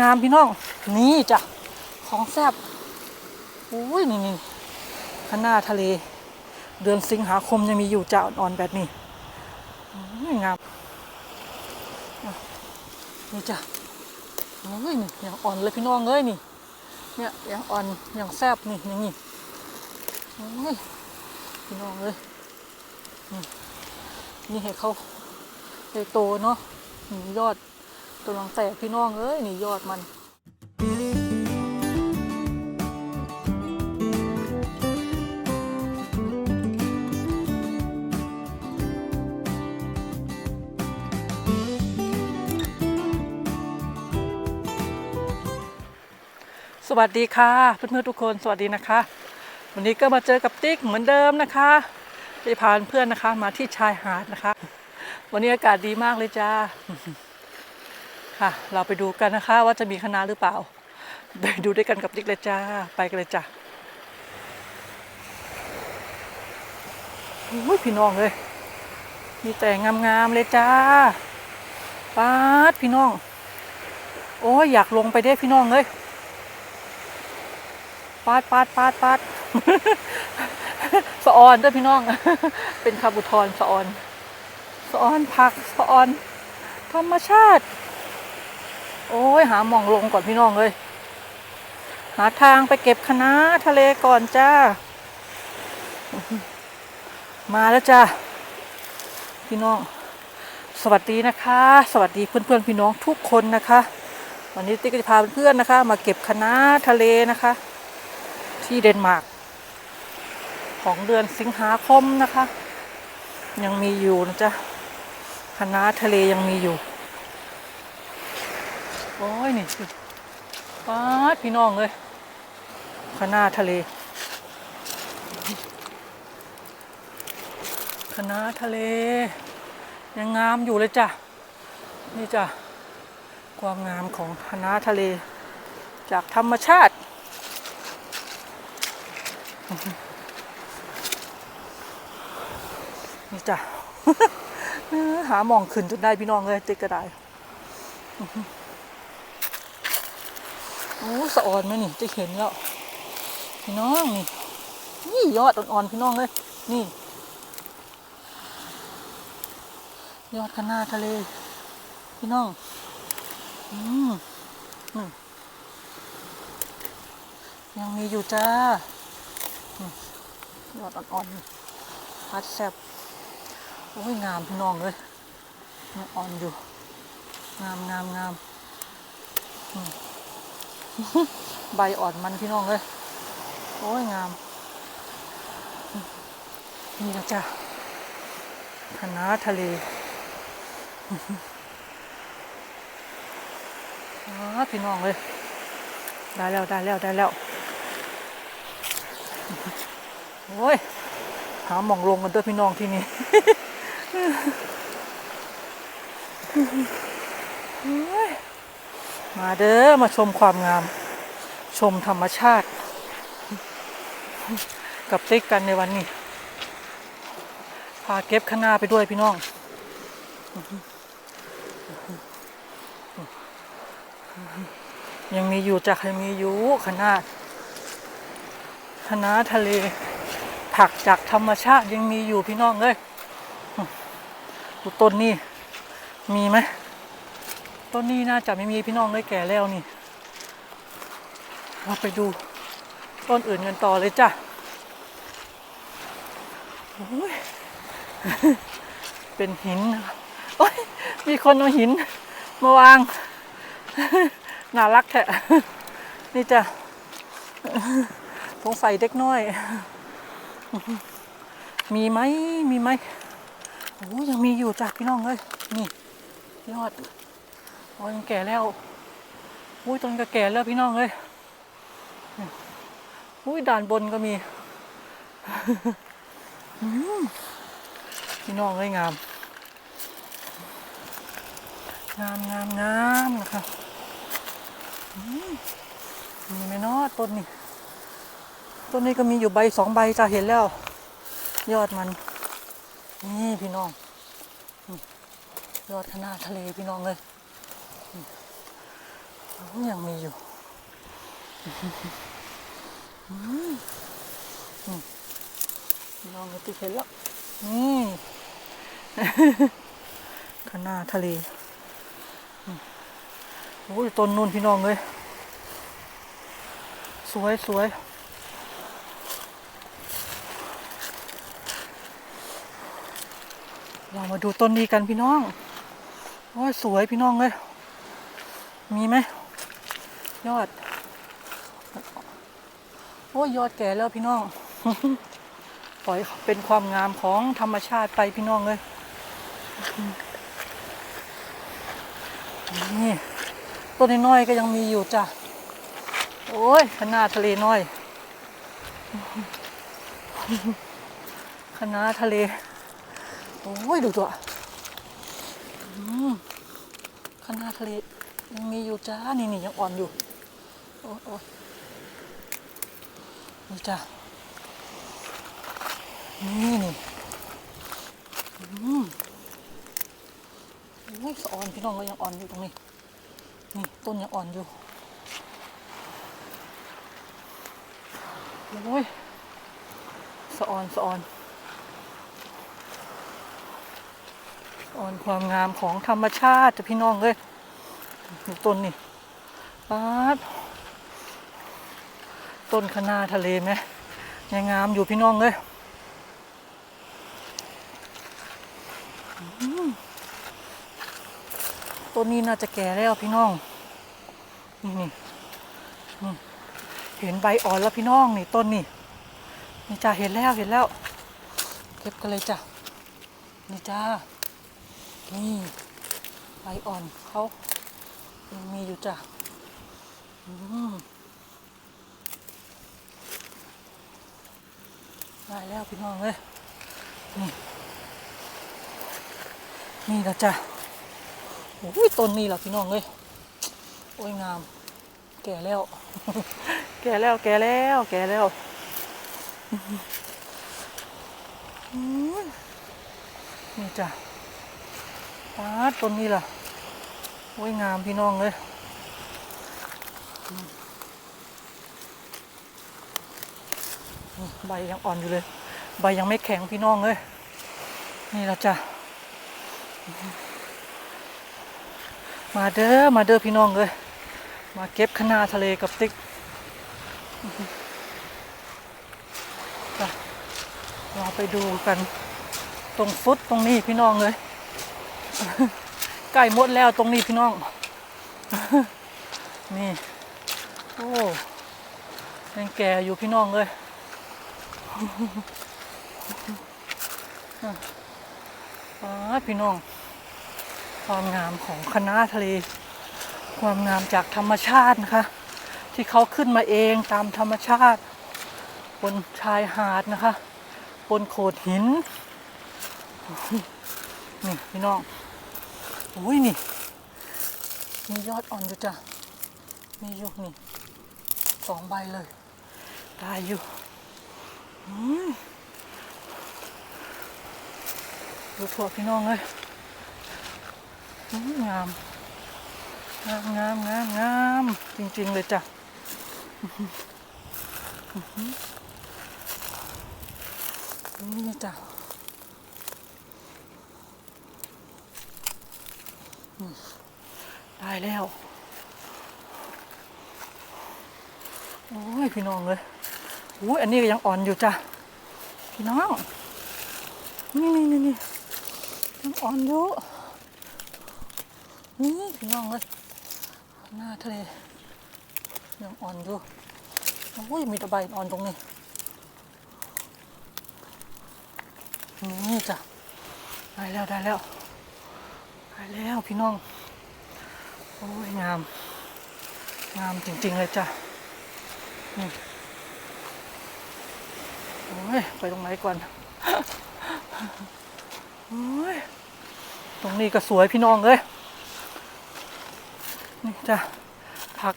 งามพี่น้อง นี่จ้ะ ของแซ่บโอ้ยนี่นี่ข้างหน้าทะเล เดือนสิงหาคมยังมีอยู่จ้าอ่อนๆแบบนี้อ้ยงามนี่จ้ะโอ้ยนี่อย่างอ่อนเลยพี่น้องเอ้ยนี่ เนี่ยอย่างอ่อนอย่างแซ่บนี่อย่างนี้โอ้ยพี่น้องเอ้ยนี่นี่ให้เขาให้โตเนาะยอด ตัวลังแตกพี่น้องเอ้ยนี่ยอดมันสวัสดีค่ะเพื่อนๆทุกคนสวัสดีนะคะ วันนี้ก็มาเจอกับติ๊กเหมือนเดิมนะคะจะพาเพื่อนนะคะมาที่ชายหาดนะคะ วันนี้อากาศดีมากเลยจ้า ค่ะ เราไปดูกันนะคะว่าจะมีคณะหรือเปล่า ไปดูด้วยกันกับติ๊กเลยจ้า ไปกันเลยจ้าโอ้ยพี่น้องเลย มีแต่งามๆเลยจ้าป๊าดพี่น้อง โอ้ยอยากลงไปได้พี่น้องเลยปาดปาดปาดปาดสะออนเด้วยพี่น้อง เป็นคำอุทรสะออนสะออนผักสะออน ธรรมชาติ โอ้ยหาหมองลงก่อนพี่น้องเลย หาทางไปเก็บคณะทะเลก่อนจ้า มาแล้วจ้า พี่น้อง สวัสดีนะคะ สวัสดีเพื่อนๆพี่น้องทุกคนนะคะ วันนี้ติ๊กก็จะพาเพื่อนๆนะคะ มาเก็บคณะทะเลนะคะ ที่เดนมาร์กของเดือนสิงหาคมนะคะ ยังมีอยู่นะจ๊ะคณะทะเลยังมีอยู่ อ้ยนี่ป้าพี่น้องเลยคณะทะเลคณะทะเล ยังงามอยู่เลยจ้ะ นี่จ้ะ ความงามของคณะทะเล จากธรรมชาติ นี่จ้ะ หาหมองขึ้นจนได้พี่น้องเลยติ๊กก็ได้ โอ้สะออนไหมนี่จะเห็นแล้วพี่น้องนี่นี่ยอดอ่อนๆพี่น้องเลยนี่ ยอดคะน้าทะเล พี่น้องอืมอืมยังมีอยู่จ้ายอดอ่อนๆพัดแซบโอ้ยงามพี่น้องเลยยังอ่อนอยู่ งามงามงามอืม ใบอ่อนมันพี่น้องเลยโอ้ยงาม นี่นะจ้ะคะทะเลอ๋อพี่น้องเลย ได้แล้วได้แล้วได้แล้ว โอ้ย หาหมองลงกันด้วยพี่น้องที่นี่ มาเด้อมาชมความงาม ชมธรรมชาติ กับติ๊กกันในวันนี้พาเก็บข้างหน้าไปด้วยพี่น้องยังมีอยู่จากยังมีอยู่ขนาดคณะทะเล ผักจากธรรมชาติยังมีอยู่พี่น้องเลยดูต้นนี้มีไหม ต้นนี้น่าจะไม่มีพี่น้องเลยแก่แล้วนี่ เราไปดูต้นอื่นกันต่อเลยจ้ะโอ้ยเป็นหินนะครับโอ้ยมีคนเอาหินมาวาง น่ารักแท้นี่จ้ะสงสัยเด็กน้อย มีไหมมีไหมโอ้ยังมีอยู่จ้ะพี่น้องเลยนี่ยอด โอ้ยังแก่แล้วอุ้ยต้นก็แก่แล้วพี่น้องเลยอุ้ยด่านบนก็มีพี่น้องเลยงาม งามงามงามนะคะอืมมีไหมเนาะต้นนี้ต้นนี้ก็มีอยู่ใบสองใบจะเห็นแล้ว ยอดมัน นี่พี่น้อง ยอดขนาดทะเลพี่น้องเลย ยังมีอยู่อืมอืมลองติเห็นแล้วนี่ข้างหน้าทะเลโอ้ยต้นนู่นพี่น้องเลยสวยสวยเรามาดูต้นนี้กันพี่น้อง โอ้ยสวยพี่น้องเลย มีไหม ยอด โอ้ยอดแก่แล้วพี่น้อง ปล่อยเป็นความงามของธรรมชาติไปพี่น้องเลยนี่ต้นน้อยก็ยังมีอยู่จ้ะ โอ้ยขนาดทะเลน้อยคณะทะเล โอ้ย ดูตัวอืมคณะทะเลยังมีอยู่จ้า นี่นี่ยังอ่อนอยู่ โอ้ยโอ้ยนี่จ้านี่นี่อืมโอ้ยสะอ่อนพี่น้องก็ยังอ่อนอยู่ตรงนี้ นี่ต้นยังอ่อนอยู่โอ้ยสะออนสะออนสะออนความงามของธรรมชาติจ้ะพี่น้องเลยดูต้นนี่ป๊าด ต้นคะนาทะเลไหมยังงามอยู่พี่น้องเลยต้นนี้น่าจะแก่แล้วพี่น้อง นี่นี่เห็นใบอ่อนแล้วพี่น้องนี่ต้นนี่นี่จ้าเห็นแล้วเห็นแล้ว เก็บกันเลยจ้ะนี่จ้านี่ใบอ่อนเขายังมีอยู่จ้ะอืม ได้แล้วพี่น้องเลยนี่นี่ละจ้ะโอ้ยต้นนี่แหละพี่น้องเลยโอ้ยงาม แก่แล้ว แก่แล้วแก่แล้วแก่แล้วอืมนี่จ้ะปาต้นนี้ล่ะโอ้ยงามพี่น้องเลยอืมนี่ ใบยังอ่อนอยู่เลย ใบยังไม่แข็งพี่น้องเลยนี่ละจ้ะมาเด้อมาเด้อพี่น้องเลยมาเก็บคณะทะเลกับติ๊กเราไปดูกันตรงฟุตตรงนี้พี่น้องเลยใกล้หมดแล้วตรงนี้พี่น้อง นี่ โอ้ยังแก่อยู่พี่น้องเลย อ่าพี่น้อง ความงามของคณะทะเล ความงามจากธรรมชาตินะคะ ที่เขาขึ้นมาเองตามธรรมชาติ บนชายหาดนะคะ บนโขดหิน นี่พี่น้องโอ้ยนี่ มียอดอ่อนอยู่จ้ะ มีอยู่นี่สองใบเลยได้อยู่ ดูถั่วพี่น้องเลยอืมงาม งามงามงามงามจริง ๆ เลยจ้ะนี่จ้ะได้แล้ว โอ้ย พี่น้องเลย อุ้ยอันนี้ก็ยังอ่อนอยู่จ้ะพี่น้อง นี่นี่นี่นี่ยังอ่อนอยู่นี่พี่น้องเลยหน้าทะเลยังอ่อนอยู่โอ้ยมีตะไบอ่อนตรงนี้นี่จ้ะได้แล้วได้แล้วได้แล้วพี่น้อง โอ้ยงาม งามจริง ๆ เลยจ้ะนี่ ไปตรงไหนก่อนตรงนี้ก็สวยพี่น้องเลยนี่จ้ะผัก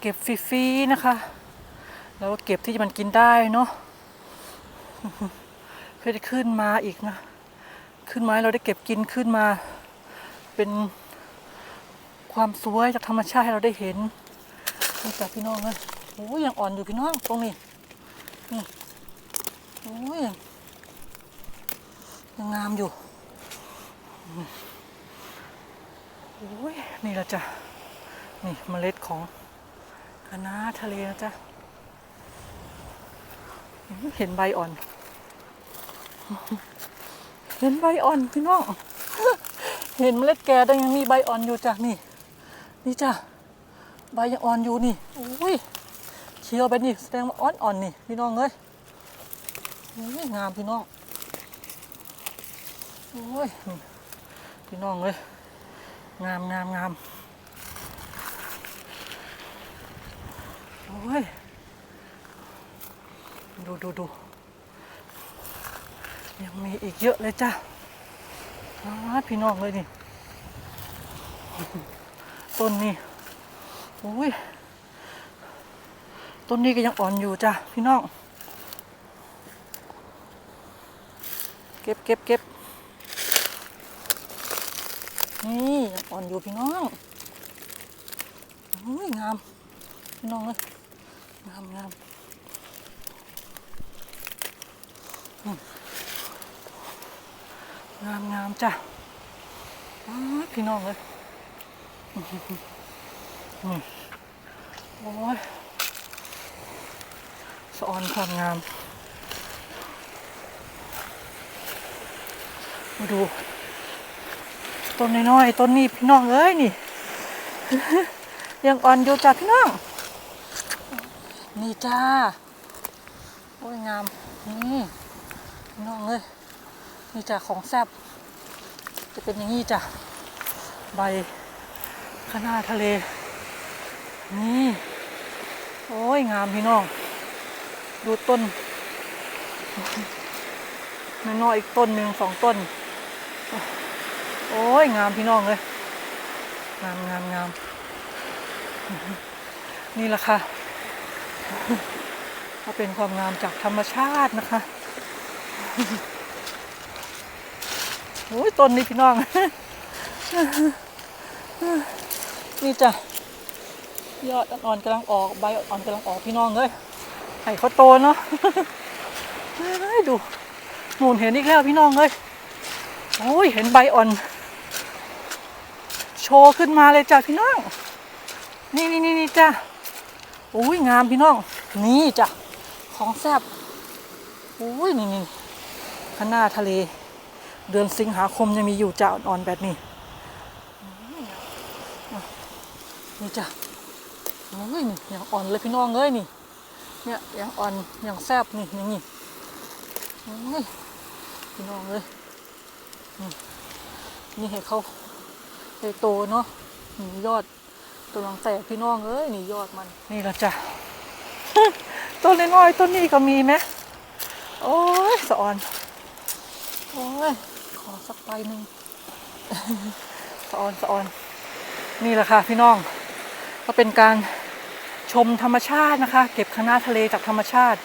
เก็บฟรีๆนะคะ แล้วก็เก็บที่มันกินได้เนาะเพื่อจะขึ้นมาอีกนะ ขึ้นมาเราได้เก็บกินขึ้นมา เป็นความสวยจากธรรมชาติให้เราได้เห็นนี่จ้ะพี่น้องเลยโอ้ยยังอ่อนอยู่พี่น้องตรงนี้ นี่โอ้ยยังงามอยู่โอ้ยนี่ละจ้ะ นี่เมล็ดของคะน้าทะเลนะจ๊ะ เห็นใบอ่อน เห็นใบอ่อนพี่น้อง เห็นเมล็ดแก่แต่ยังมีใบอ่อนอยู่จ้ะนี่ นี่จ้ะ ใบยังอ่อนอยู่นี่อุ้ย ขียวไปนี่แสดงว่าอ่อนอ่อนนี่พี่น้องเอ้ยโอ้ยงามพี่น้องโอ้ยพี่น้องเอ้ยงามงามงามโอ้ยดูดูดูยังมีอีกเยอะเลยจ้ะอ้าพี่น้องเลยนี่ต้นนี้โอ้ย ต้นนี้ก็ยังอ่อนอยู่จ้ะพี่น้อง เก็บเก็บเก็บนี่ยังอ่อนอยู่พี่น้องโอ้ยงาม พี่น้องเลยงามงามงามงามจ้ะพี่น้องเลยโอ้ยะออนความงาม มาดู ต้นน้อยๆต้นนี้พี่น้องเอ้ยนี่ ยังอ่อนอยู่จ้ะพี่น้อง นี่จ้า โอ้ยงาม นี่พี่น้องเอ้ยนี่จ้ะของแซ่บจะเป็นอย่างนี้จ้ะ ใบขนาทะเล นี่ โอ้ย งามพี่น้อง ดูต้นน้อยอีกต้นหนึ่งสองต้น โอ้ยงามพี่น้องเลย งามงามงาม นี่แหละค่ะก็เป็นความงามจากธรรมชาตินะคะโอ้ยต้นนี้พี่น้องนี่จ้ะยอดอ่อนกำลังออกใบอ่อนกำลังออกพี่น้องเลย ไข่เขาโตเนาะดูหมุนเห็นอีกแล้วพี่น้องเลยโอ้ยเห็นใบอ่อน โชว์ขึ้นมาเลยจ้ะพี่น้อง นี่นี่นี่นจ้ะโอ้ยงามพี่น้อง นี่จ้ะของแซ่บโอ้ยนี่นี่ข้างหน้าทะเล เดือนสิงหาคมยังมีอยู่จ้ะอ่อนๆแบบนี้นี่จ้ะโอ้ยนี่อย่างอ่อนเลยพี่น้องเอ้ยนี่ เนี่ยอย่างอ่อนอย่างแซบนี่อย่างนี้พี่น้องเอ้ยนี่นี่ให้เขาให้โตเนาะนี่ยอดตัวลังแตกพี่น้องเอ้ยนี่ยอดมัน นี่ละจ้ะต้นน้อยๆต้นนี้ก็มีไหมโอ้ยสะออนโอ้ยขอสักใบหนึ่งสะออนสะออน นี่แหละค่ะพี่น้อง ก็เป็นการ ชมธรรมชาตินะคะ เก็บคณะทะเลจากธรรมชาติ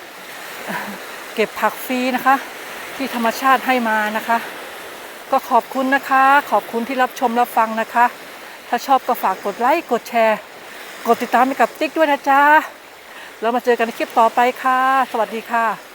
เก็บผักฟรีนะคะ ที่ธรรมชาติให้มานะคะ ก็ขอบคุณนะคะ ขอบคุณที่รับชมรับฟังนะคะ ถ้าชอบก็ฝากกดไลค์กดแชร์ กดติดตามให้กับติ๊กด้วยนะจ๊ะแล้วมาเจอกันในคลิปต่อไปค่ะ สวัสดีค่ะ